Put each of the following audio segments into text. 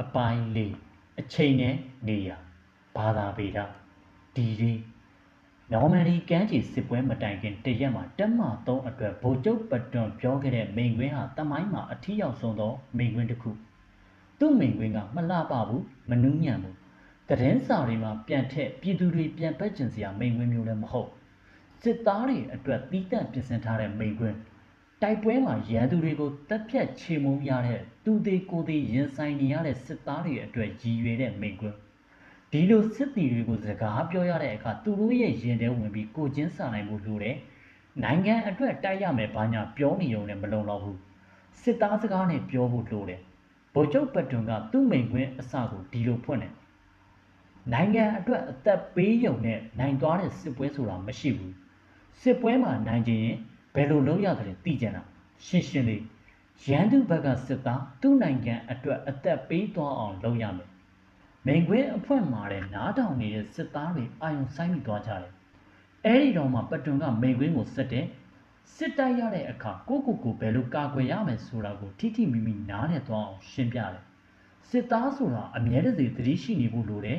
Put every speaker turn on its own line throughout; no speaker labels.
အပိုင်းလေးအချိန်နဲ့နေရာဘာသာပေဒဒီလေးနော်မန်ဒီကမ်းခြေစစ်ပွဲမတိုင်ခင်တရက်မှာတက်မ3အတွက်ဗိုလ်ချုပ်ပတွန်ပြောခဲ့တဲ့မိန်ကွင်းဟာတမိုင်းမှာအထီးရောက်ဆုံးသောမိန်ကွင်းတစ်ခုသူ့မိန်ကွင်းကမလှပဘူးမနှူးညံ့ဘူးသတင်းစာတွေမှာပြန်ထက်ပြည်သူတွေပြန်ပတ်ကျင်စရာမိန်ကွင်းမျိုးလည်းမဟုတ်စစ်သားတွေအတွက်တီးတန့်ပြင်ဆင်ထားတဲ့မိန်ကွင်း တိုက်ပွဲမှာရန်သူတွေကိုတပ်ဖြတ်ချေမှုန်းရတဲ့သူသေးကိုယ်သေးရင်ဆိုင်နေရတဲ့စစ်သားတွေအတွက်ရည်ရွယ်တဲ့မိန်ကွန်းဒီလိုစစ်တီတွေကိုစကားပြောရတဲ့အခါသူတို့ရဲ့ရင်ထဲဝင်ပြီးကိုချင်းစာနိုင်မှုလိုတယ်နိုင်ငံအတွက်တိုက်ရမယ်ဘာညာပြောနေုံနဲ့မလုံလောက်ဘူးစစ်သားစကားနဲ့ပြောဖို့လိုတယ်ဗိုလ်ချုပ်ပတွန်ကသူ့မိန်ကွင်းအစကိုဒီလိုဖွင့်တယ်နိုင်ငံအတွက်အသက်ပေးရုံနဲ့နိုင်သွားတဲ့စစ်ပွဲဆိုတာမရှိဘူးစစ်ပွဲမှာနိုင်ခြင်းရင် ဘယ်လိုလုပ်ရတယ်သိကြတာရှင်းရှင်းလေးရန်သူဘက်ကစစ်သားသူ့နိုင်ငံအတွက်အသက်ပေးသွားအောင်လုပ်ရမယ်မိန်ခွင်းအဖွင့်မှာတဲ့နားတောင်နေတဲ့စစ်သားတွေအာယုံဆိုင်မိသွားကြတယ်အဲ့ဒီတော့မှပတွန်ကမိန်ခွင်းကိုဆက်တဲ့စစ်တိုက်ရတဲ့အခါကိုကိုကိုဘယ်လိုကာကွယ်ရမယ်ဆိုတာကိုထိထိမိမိနားနဲ့သွားအောင်ရှင်းပြတယ်စစ်သားဆိုတာအမြဲတစေသတိရှိနေဖို့လိုတယ်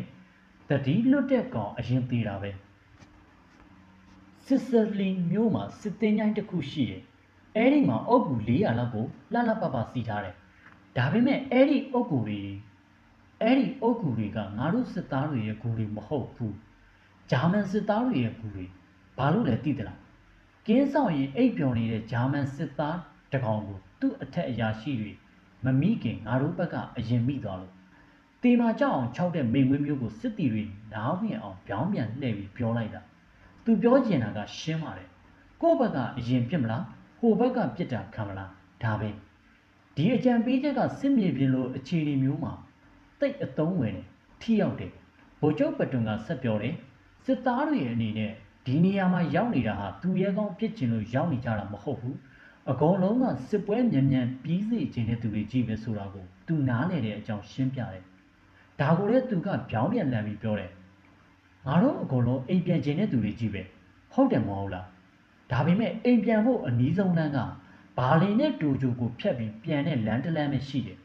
တတိလွတ်တဲ့ကောင်အရင်သေးတာပဲ စစ်စလီမျိုးမှာစစ်တင်ချိုင်းတစ်ခုရှိတယ်။အဲဒီမှာအုပ်ကူ400လောက်ကိုလှလှပပစီထားတယ်။ဒါပေမဲ့အဲ့ဒီအုပ်ကူတွေအဲ့ဒီအုပ်ကူတွေကငါတို့စစ်သားတွေရဲ့ကူတွေမဟုတ်ဘူး။ဂျာမန်စစ်သားတွေရဲ့ကူတွေဘာလို့လဲသိသလား။ကင်းဆောင်ရင်အိပ်ပျော်နေတဲ့ဂျာမန်စစ်သားတကောင်ကိုသူ့အထက်အရာရှိတွေမမိခင်ငါတို့ဘက်ကအရင်မိသွားလို့တေမာကြောက်အောင်ခြောက်တဲ့မိန်ဝင်းမျိုးကိုစစ်တီတွေနားဝင်အောင်ပြောင်းပြန်လှည့်ပြီးပြောလိုက်တာ။ သူပြောချင်တာကရှင်းပါတယ်ကိုယ့်ဘက်ကအရင်ပြစ်မလားဟိုဘက်ကပြစ်တာခံမလားဒါပဲဒီအကြံပေးချက်ကစစ်မြေပြင်လိုအခြေအနေမျိုးမှာတိတ်အသုံးဝင်တယ်ထိရောက်တယ်ဗိုလ်ချုပ်ပတွန်ကဆက်ပြောတယ်စစ်သားတွေအနေနဲ့ဒီနေရာမှာရောက်နေတာဟာသူရဲကောင်းပြစ်ချင်လို့ရောက်နေကြတာမဟုတ်ဘူးအကုန်လုံးကစစ်ပွဲမြန်မြန်ပြီးစေခြင်းတဲ့သူတွေကြည့်ပဲဆိုတာကိုသူနားလည်တဲ့အကြောင်းရှင်းပြတယ်ဒါကိုလည်းသူကပြောင်းပြန်လည်ပြီးပြောတယ် ငါတို့အကုန်လုံးအိမ်ပြန်ခြင်းတဲ့သူတွေကြီးပဲဟုတ်တယ်မဟုတ်လားဒါပေမဲ့အိမ်ပြန်ဖို့အနည်းဆုံးလမ်းကဘာလင်နဲ့တူဂျူကိုဖြတ်ပြီးပြန်တဲ့လမ်းတစ်လမ်းပဲရှိတယ်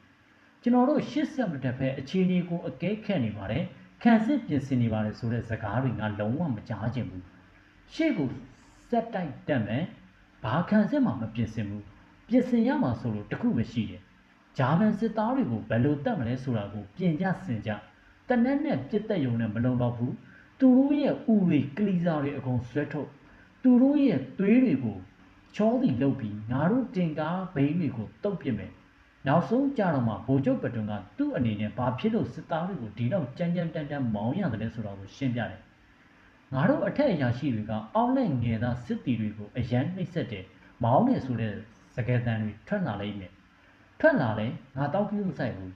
ကျွန်တော်တို့ရှစ်ဆက်မတက်ဖဲအခြေအနေကိုအကဲခတ်နေပါတယ်ခံစစ်ပြင်ဆင်နေပါတယ်ဆိုတဲ့စကားတွေငါလုံးဝမကြားချင်ဘူးရှေ့ကိုစက်တိုက်တက်မယ်ဘာခံစစ်မှမပြင်ဆင်ဘူးပြင်ဆင်ရမှာဆိုလို့တခုပဲရှိတယ်ဂျာမန်စစ်သားတွေကိုဘယ်လိုတက်မလဲဆိုတာကိုပြင်ကြစင်ကြတနက်နဲ့ပြစ်တက်ယုံနဲ့မလုံတော့ဘူး သူတို့ရဲ့ဥတွေကလီစာတွေအကုန်ဆွဲထုတ်သူတို့ရဲ့သွေးတွေကိုချောသည်လုပ်ပြီးငါတို့တင်ကားဘိန်းတွေကိုတုတ်ပစ်မယ်နောက်ဆုံးကြတော့မှဗိုလ်ချုပ်ပတွန်ကသူ့အနေနဲ့ဘာဖြစ်လို့စစ်သားတွေကိုဒီတော့ကြမ်းကြမ်းတမ်းတမ်းမောင်းရတယ်လဲဆိုတာကိုရှင်းပြတယ်ငါတို့အထက်အရာရှိတွေကအောက်နဲ့ငယ်သားစစ်တီတွေကိုအရန်နှိပ်စက်တယ်မောင်းတယ်ဆိုတဲ့စကားသံတွေထွက်လာလိမ့်မယ်ထွက်လာလဲငါတောက်ပြီးမဆိုင်ဘူး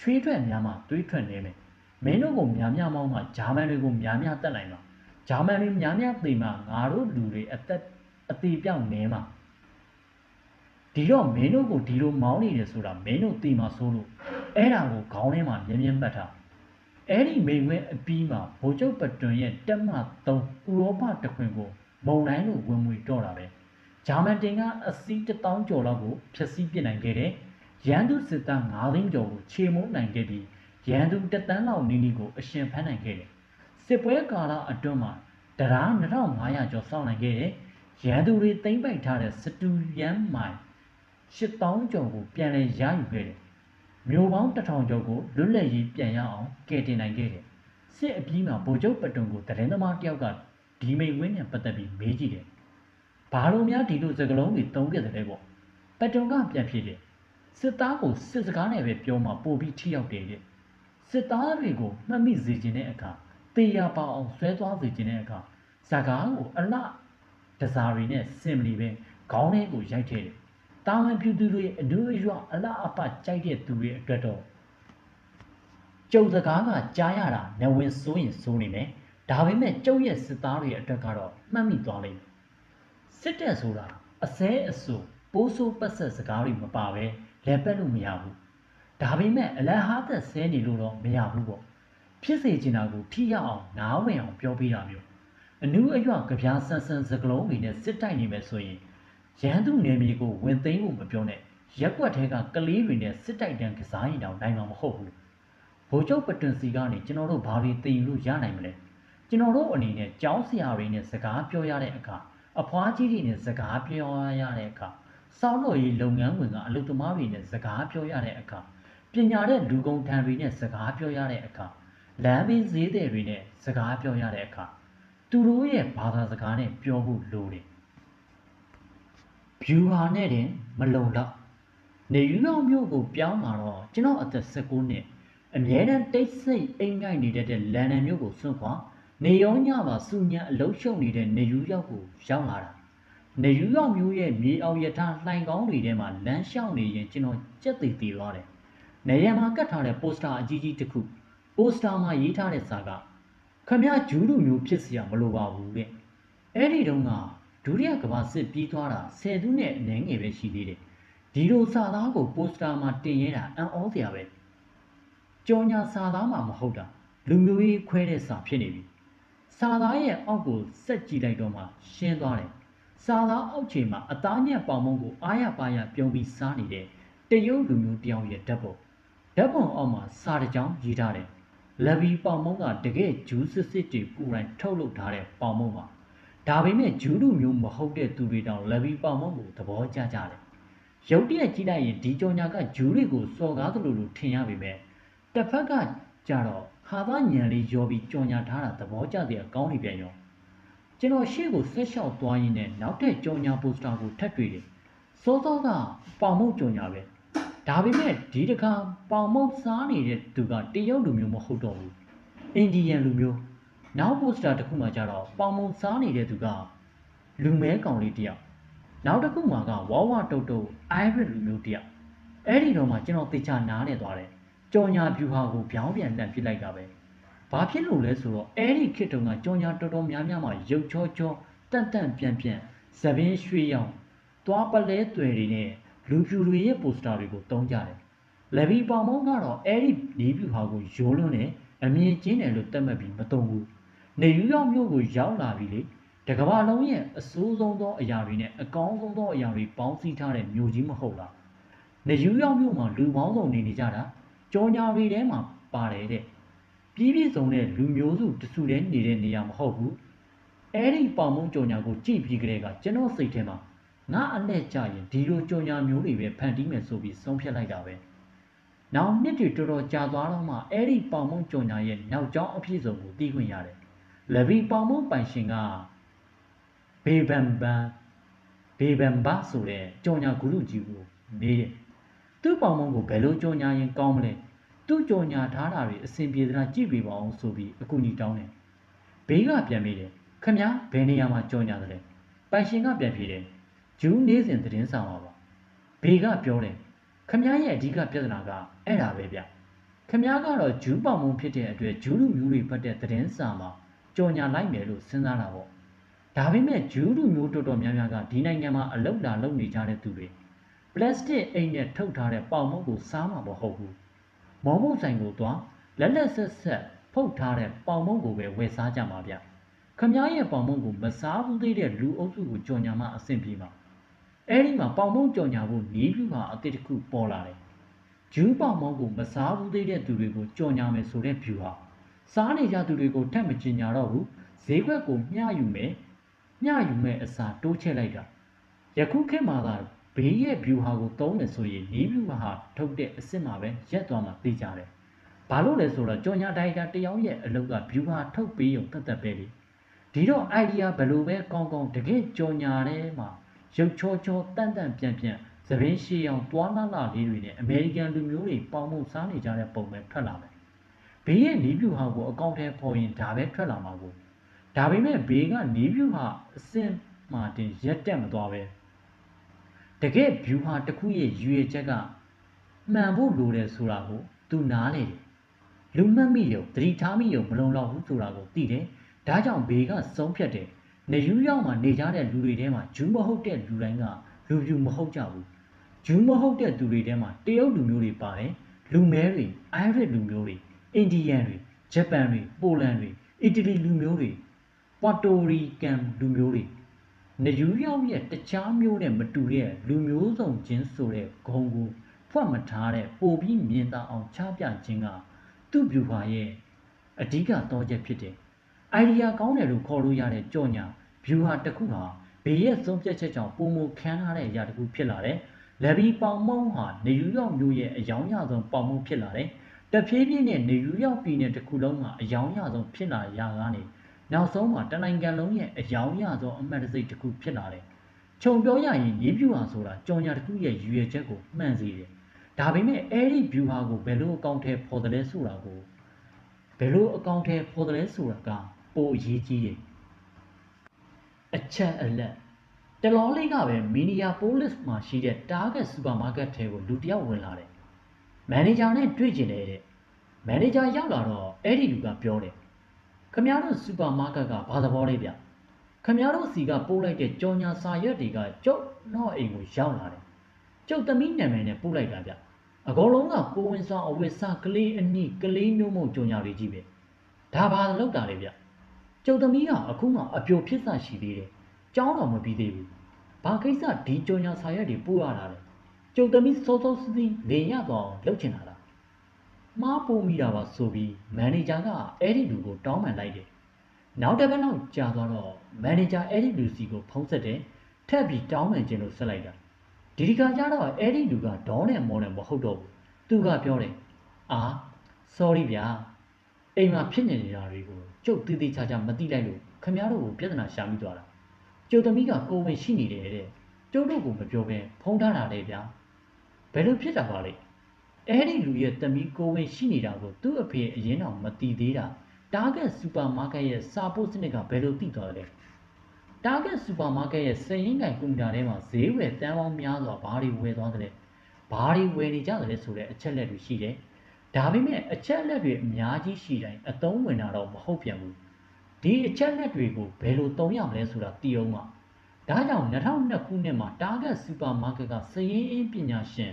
ချွေးထွက်များမှသွေးထွက်နေမယ် မင်းတို့ကိုများများမောင်းမှဂျာမန်တွေကိုများများတက်နိုင်မှာဂျာမန်တွေများများသိမှာငါတို့လူတွေအသက်အသေးပြောက်နေမှာဒီတော့မင်းတို့ကိုဒီလိုမောင်းနေတယ်ဆိုတာမင်းတို့သိမှာဆိုလို့အဲ့ဒါကိုခေါင်းထဲမှာမြင်းမြင်းမှတ်ထားအဲ့ဒီမိန်ဝဲအပြီးမှာဗိုလ်ချုပ်ပတွန်ရဲ့တက်မ3ဥရောပတခွင်ကိုမုံတိုင်းလိုဝင်မွေတော့တာပဲဂျာမန်တင်ကအစီး1000ကျော်လောက်ကိုဖျက်ဆီးပစ်နိုင်ခဲ့တယ်ရန်သူစစ်သား9သိန်းကျော်ကိုခြေမုံနိုင်ခဲ့ပြီး ရန်သူတတန်းလောက်နီးနီးကိုအရှင်ဖမ်းနိုင်ခဲ့တယ်စစ်ပွဲကာလအတွင်းမှာတရား2500ကျော်စောင့်နိုင်ခဲ့တယ်ရန်သူတွေသိမ်းပိုက်ထားတဲ့စတူရန်မိုင်8000ကျော်ကိုပြန်လည်ရယူခဲ့တယ်မျိုးပေါင်း1000ကျော်ကိုလွတ်လပ်ရေးပြန်ရအောင်ကယ်တင်နိုင်ခဲ့တယ်စစ်အပြီးမှာဗိုလ်ချုပ်ပတုံကိုတရင်သမားတယောက်ကဒီမိန်ဝင်းနဲ့ပတ်သက်ပြီးမေးကြည့်တယ်ဘာလို့များဒီလိုစကလုံးတွေတုံးခဲ့တယ်ပေါ့ပတုံကပြန်ဖြစ်တယ်စစ်သားကိုစစ်စကားနဲ့ပဲပြောမှပို့ပြီးထိရောက်တယ်တဲ့ စစ်သားတွေကိုမှတ်မိစေခြင်းတဲ့အခါတေရပါအောင်ဆွဲသွားစေခြင်းတဲ့အခါဇကားကိုအလှတစားရီနဲ့စင်မလီပဲခေါင်းထဲကိုရိုက်ထည့်တယ်။တာဝန်ပြုသူတွေအဒူအရွအလှအပကြိုက်တဲ့သူတွေအတွက်တော့ကျုပ်စကားကကြားရတာနဝင်စိုးရင်စိုးနေမယ်။ဒါပေမဲ့ကျုပ်ရဲ့စစ်သားတွေအတွက်ကတော့မှတ်မိသွားလိမ့်မယ်။စစ်တပ်ဆိုတာအစဲအဆူပိုးဆိုးပတ်ဆက်စကားတွေမပါပဲလဲပက်လို့မရဘူး ဒါပေမဲ့အလန်ဟာသက်ဆဲနေလို့တော့မရဘူးပေါ့ဖြစ်စေချင်တာကိုထိရအောင်နားဝင်အောင်ပြောပြတာမျိုးအနူးအရွကြပြားဆန်းဆန်းစကလုံးတွေနဲ့စစ်တိုက်နေမယ်ဆိုရင်ရန်သူနယ်မြေကိုဝင်သိမ်းဖို့မပြောနဲ့ရက်ွက်ထဲကကလေးတွေနဲ့စစ်တိုက်တန်းကစားရင်တောင်နိုင်မှာမဟုတ်ဘူးဗိုလ်ချုပ်ပတွန်စီကနေကျွန်တော်တို့ဘာတွေသိယူလို့ရနိုင်မလဲကျွန်တော်တို့အနေနဲ့ကျောင်းဆရာတွေနဲ့စကားပြောရတဲ့အခါအဖွားကြီးတွေနဲ့စကားပြောရတဲ့အခါစောင်းလို့ရေးလုပ်ငန်းဝင်ကအလုပ်သမားတွေနဲ့စကားပြောရတဲ့အခါ ပညာတဲ့လူကုန်ထံတွေနဲ့စကားပြောရတဲ့အခါလမ်းဘေးဈေးတွေတွေနဲ့စကားပြောရတဲ့အခါသူတို့ရဲ့ဘာသာစကားနဲ့ပြောဖို့လိုတယ်။ view ဟာနဲ့တင်မလုံတော့နေယူရောက်မြို့ကိုပြောင်းလာတော့ကျွန်တော်အသက်16နှစ်အမြဲတမ်းတိတ်ဆိတ်အိမ်ငိုက်နေတဲ့လန်ဒန်မြို့ကိုစွန့်ခွာနေရောညပါစူညံအလုံးရှုံနေတဲ့နေယူရောက်ကိုရောက်လာတာနေယူရောက်မျိုးရဲ့မြေအောင်ရထားလှိုင်ကောင်းတွေထဲမှာလမ်းလျှောက်နေရင်ကျွန်တော်ကြက်သိသေးသွားတယ်။ နေရမှာကတ်ထားတဲ့ပိုစတာအကြီးကြီးတစ်ခုပိုစတာမှာရေးထားတဲ့စာကခမရဂျူးလူမျိုးဖြစ်စရာမလိုပါဘူးတဲ့။အဲ့ဒီတုန်းကဒုတိယကမ္ဘာစစ်ပြီးသွားတာဆယ်သူနဲ့အနည်းငယ်ပဲရှိသေးတယ်။ဒီလိုစာသားကိုပိုစတာမှာတင်ရဲတာအံ့ဩစရာပဲ။ကြော်ညာစာသားမှာမဟုတ်တာလူမျိုးရေးခွဲတဲ့စာဖြစ်နေပြီ။စာသားရဲ့အောက်ကိုစက်ကြည့်လိုက်တော့မှရှင်းသွားတယ်။စာသားအောက်ခြေမှာအသားညက်ပေါင်မုံကိုအားရပါရပြုံးပြီးစားနေတဲ့တရုတ်လူမျိုးတယောက်ရဲ့ဓာတ်ပုံ ဓာတ်ပုံအောက်မှာစာတစ်ကြောင်းရေးထားတယ်။လဘီပေါင်မုံကတကယ်ဂျူးစစ်စစ်တွေကိုယ်တိုင်ထုတ်လုပ်ထားတဲ့ပေါင်မုံပါ။ဒါပေမဲ့ဂျူးလူမျိုးမဟုတ်တဲ့သူတွေတောင်လဘီပေါင်မုံကိုသဘောကျကြတယ်။ရုပ်တရက်ကြည့်လိုက်ရင်ဒီကြောညာကဂျူးတွေကိုစော်ကားသလိုလိုထင်ရပေမဲ့တစ်ဖက်ကကြတော့ဟာသားညံလေးရောပြီးကြောညာထားတာသဘောကျတဲ့အကောင်းနေပြန်ရောကျွန်တော်ရှေ့ကိုဆက်လျှောက်သွားရင်းနဲ့နောက်ထပ်ကြောညာပိုစတာကိုထပ်တွေ့တယ်စောစောကပေါင်မုတ်ကြောညာပဲ ဒါပေမဲ့ဒီတစ်ခါပေါင်မုတ်စားနေတဲ့သူကတရုတ်လူမျိုးမဟုတ်တော့ဘူးအိန္ဒိယလူမျိုးနောက်ပိုစတာတစ်ခုမှကျတော့ပေါင်မုတ်စားနေတဲ့သူကလူမဲကောင်လေးတယောက်နောက်တစ်ခုမှကဝါဝတုတ်တုတ်အိုင်ရစ်လူမျိုးတယောက်အဲ့ဒီတော့မှကျွန်တော်သေချာနားနေသွားတယ်ကြော်ညာပြူဟာကိုပြောင်းပြန်လှန်ပစ်လိုက်တာပဲဘာဖြစ်လို့လဲဆိုတော့အဲ့ဒီခေတ်တုန်းကကြော်ညာတော်တော်များများမှရုပ်ချောချောတန့်တန့်ပြန်ပြန်သပင်းရွှေရောင်သွားပလဲသွယ်တွေနဲ့ လူဖြူတွေရဲ့ပိုစတာတွေကိုတုံးကြတယ်လဘီပေါင်မောင်းကတော့အဲ့ဒီနေပြူဟာကိုရိုးလွန်းတယ်အမြင်ကျင်းတယ်လို့သတ်မှတ်ပြီးမတုံဘူးနေယူရောက်မြို့ကိုရောက်လာပြီလေတကဘာလုံးရဲ့အဆိုးဆုံးသောအရာတွေနဲ့အကောင်းဆုံးသောအရာတွေပေါင်းစည်းထားတဲ့မြို့ကြီးမဟုတ်လားနေယူရောက်မြို့မှာလူပေါင်းစုံနေနေကြတာကြောညာတွေထဲမှာပါတယ်တဲ့ပြီးပြည့်စုံတဲ့လူမျိုးစုတစုတည်းနေတဲ့နေရာမဟုတ်ဘူးအဲ့ဒီပေါင်မုံကြောညာကိုကြည့်ပြီးကြတဲ့ကကျွန်တော်စိတ်ထဲမှာ ငါအနဲ့ကြရင်ဒီလိုကြောညာမျိုးတွေပဲဖန်တီးမယ်ဆိုပြီးဆုံးဖြတ်လိုက်တာပဲနောက်နှစ်တွေတော်တော်ကြာသွားတော့မှအဲ့ဒီပေါင်မုံကြောညာရဲ့နောက်ကျောင်းအပြည့်စုံကိုသိခွင့်ရတယ်လဘီပေါင်မုံပိုင်ရှင်ကဘေဘန်ဘန်ဘေဘန်ဘာဆိုတဲ့ကြောညာဂုရုကြီးကိုမေးတယ်သူ့ပေါင်မုံကိုဘယ်လိုကြောညာရင်ကောင်းမလဲသူ့ကြောညာထားတာတွေအဆင်ပြေသလားကြည့်ပေးပါအောင်ဆိုပြီးအကူအညီတောင်းတယ်ဘေးကပြန်မေးတယ်ခမဘယ်နေရာမှာကြောညာတယ်လဲပိုင်ရှင်ကပြန်ဖြေတယ် ဂျူးနေစဉ်သတင်းစာမှာပါဘေးကပြောတယ်ခမရဲ့အဓိကပြဿနာကအဲ့ဒါပဲဗျခမကတော့ဂျူးပေါင်မုံဖြစ်တဲ့အတွက်ဂျူးလူမျိုးတွေဖတ်တဲ့သတင်းစာမှာကြောညာလိုက်မယ်လို့စဉ်းစားတာပေါ့ဒါပေမဲ့ဂျူးလူမျိုးတော်တော်များများကဒီနိုင်ငံမှာအလောက်လာလုပ်နေကြတဲ့သူတွေပလတ်စတစ်အိမ်နဲ့ထုတ်ထားတဲ့ပေါင်မုံကိုစားမှာမဟုတ်ဘူးမော်မုတ်ဆိုင်ကိုသွားလက်လက်ဆက်ဆက်ဖုတ်ထားတဲ့ပေါင်မုံကိုပဲဝယ်စားကြမှာဗျခမည်းရဲ့ပေါင်မုံကိုမစားဘူးသေးတဲ့လူအုပ်စုကိုကြော်ညာမှအဆင်ပြေမှာ အဲ့ဒီမှာပေါင်မုံကြော်ညာဖို့နီးပြူဟာအတိတ်တစ်ခုပေါ်လာတယ်ဂျူးပေါင်မုံကိုမစားဘူးသေးတဲ့သူတွေကိုကြော်ညာမယ်ဆိုတဲ့ view ဟာစားနေကြသူတွေကိုထက်မကျင်ညာတော့ဘူးဈေးခွက်ကိုမျှယူမယ်မျှယူမဲ့အစားတိုးချဲ့လိုက်တာယခုခေတ်မှာကဘေးရဲ့ view ဟာကိုသုံးမယ်ဆိုရင်နီး view ဟာထုတ်တဲ့အစ်စ်မှာပဲရက်သွားမှသိကြတယ်။ဘာလို့လဲဆိုတော့ကြော်ညာဒိုင်တာတယောက်ရဲ့အလုပ်က view ဟာထုတ်ပေးရုံတတ်တတ်ပဲလေ။ဒီတော့ idea ဘယ်လိုပဲကောင်းကောင်းတကယ်ကြော်ညာထဲမှာ ရုပ်ချောချောတန့်တန့်ပြန်ပြန်သပင်းရှည်အောင်တွားလာလာလေးတွေနဲ့အမေရိကန်လူမျိုးတွေပေါင်းမှုစားနေကြတဲ့ပုံပဲထွက်လာမယ်။ဘေးရဲ့နီး view ဟာကိုအကောင့်ထဲပေါ်ရင်ဒါပဲထွက်လာမှာကိုဒါပေမဲ့ဘေးကနီး view ဟာအစင်မှတင်ရက်တက်မသွားပဲ။တကယ် view ဟာတစ်ခုရဲ့ရွေချက်ကမှန်ဖို့လိုတယ်ဆိုတာကိုသူနားလေတယ်လူမှတ်မိရုံသတိထားမိရုံမလုံလောက်ဘူးဆိုတာကိုသိတယ်ဒါကြောင့်ဘေကဆုံးဖြတ်တယ် နေယူရောက်မှာနေကြတဲ့လူတွေထဲမှာဂျူးမဟုတ်တဲ့လူတိုင်းကလူပြူမဟုတ်ကြဘူးဂျူးမဟုတ်တဲ့သူတွေထဲမှာတရုတ်လူမျိုးတွေပါတယ်လူမဲတွေအိုင်ရစ်လူမျိုးတွေအိန္ဒိယန်တွေဂျပန်တွေပိုလန်တွေအီတလီလူမျိုးတွေပွာတိုရီကန်လူမျိုးတွေနယူးယောက်ရဲ့တခြားမျိုးနဲ့မတူတဲ့လူမျိုးစုံချင်းဆိုတဲ့ဂုံကိုဖွက်မထားတဲ့ပိုပြီးမြင်သာအောင်ချပြခြင်းကသူ့ဗျူဟာရဲ့အဓိကတော့ချက်ဖြစ်တယ်။ အိုင်ဒီယာကောင်းတယ်လို့ခေါ်လို့ရတဲ့ကြော်ညာဗျူဟာတစ်ခုဟာဘေးရဲ့ဆုံးဖြတ်ချက်ကြောင့်ပုံမခန်းထားတဲ့အရာတစ်ခုဖြစ်လာတယ်။လက်ဘီပေါင်မုံဟာနေယူယောက်မြို့ရဲ့အယောင်ရဆုံးပေါင်မုံဖြစ်လာတယ်။တဖြည်းဖြည်းနဲ့နေယူယောက်ပြည်နယ်တစ်ခုလုံးမှာအယောင်ရဆုံးဖြစ်လာရာကနေနောက်ဆုံးမှာတနိုင်ငံလုံးရဲ့အယောင်ရဆုံးအမှတ်တစိတ်တစ်ခုဖြစ်လာတယ်။ခြုံပြောရရင်ရေးပြူဟာဆိုတာကြော်ညာတစ်ခုရဲ့ရည်ရွယ်ချက်ကိုမှန်စေတယ်။ဒါပေမဲ့အဲ့ဒီဗျူဟာကိုဘယ်လိုအကောင့်ထဲပေါ်တယ်လဲဆိုတာကိုဘယ်လိုအကောင့်ထဲပေါ်တယ်လဲဆိုတာက ပိုအရေးကြီးတယ်။အချက်အလက်တလောလေးကပဲမီနီယာပိုလစ်မှာရှိတဲ့ Target Supermarket ထဲကိုလူတစ်ယောက်ဝင်လာတယ်။မန်နေဂျာနဲ့တွေ့ကျင်တယ်တဲ့။မန်နေဂျာရောက်လာတော့အဲ့ဒီလူကပြောတယ်။ခမရတို့စူပါမားကတ်ကဘာသဘောလေးဗျ။ခမရတို့စီကပို့လိုက်တဲ့ကြော်ညာစာရွက်တွေကကျုပ်တော့အိမ်ကိုရောက်လာတယ်။ကျုပ်သမီးနာမည်နဲ့ပို့လိုက်တာဗျ။အကုန်လုံးကကိုဝင်ဆောင်အဝတ်စားကလေးအနည်းကလေးမျိုးမုံကြော်ညာတွေကြီးပဲ။ဒါဘာလောက်တာလဲဗျ။ ကျုပ်သမီးကအခုမှအပြိုဖြစ်စရှိသေးတယ်။ကြောင်းတော်မပြီးသေးဘူး။ဘာကိစ္စဒီကြော်ညာစာရွက်တွေပို့ရတာလဲ။ကျုပ်သမီးစောစောစီးစီးနေရတော့လုပ်ချင်တာလား။မှားပို့မိတာပါဆိုပြီးမန်နေဂျာကအဲ့ဒီလူကိုတောင်းပန်လိုက်တယ်။နောက်တစ်ပတ်လောက်ကြာသွားတော့မန်နေဂျာအဲ့ဒီလူစီကိုဖုံးဆက်တယ်။ထပ်ပြီးတောင်းပန်ခြင်းလို့ဆက်လိုက်တာ။ဒီဒီကကြတော့အဲ့ဒီလူကဒေါနဲ့မောနဲ့မဟုတ်တော့ဘူး။သူကပြောတယ်။အာ sorry ဗျာ။ အိမ်မှာဖြစ်နေနေတာတွေကိုကျုပ်တည်တည်ချာချာမသိလိုက်လို့ခမရတို့ကိုပြဿနာရှာမိသွားတာ။ကျုပ်သမီးကကိုယ်ဝင်ရှိနေတယ်တဲ့။ကျုပ်တို့ကမပြောဘဲဖုံးထားတာလေဗျာ။ဘယ်လိုဖြစ်တာပါလဲ။အဲ့ဒီလူရဲ့တမီးကိုဝင်ရှိနေတာကိုသူ့အဖေအရင်တော့မတီးသေးတာတာဂက်စူပါမားကတ်ရဲ့စာပို့စနစ်ကဘယ်လိုသိသွားလဲတာဂက်စူပါမားကတ်ရဲ့စည်ရင်းကင်ကွန်ပျူတာထဲမှာဈေးဝယ်တန်းပေါင်းများစွာဘာတွေဝယ်သွားတယ်လဲဘာတွေဝယ်နေကြတယ်လဲဆိုတဲ့အချက်လက်တွေရှိတယ် ဒါပေမဲ့အချက်လက်တွေအများကြီးရှိတိုင်းအသုံးဝင်တာတော့မဟုတ်ပြန်ဘူးဒီအချက်လက်တွေကိုဘယ်လိုသုံးရမလဲဆိုတာသိအောင်ပါဒါကြောင့်2002ခုနှစ်မှာ Target Supermarket ကစည်ရင်းအင်းပညာရှင်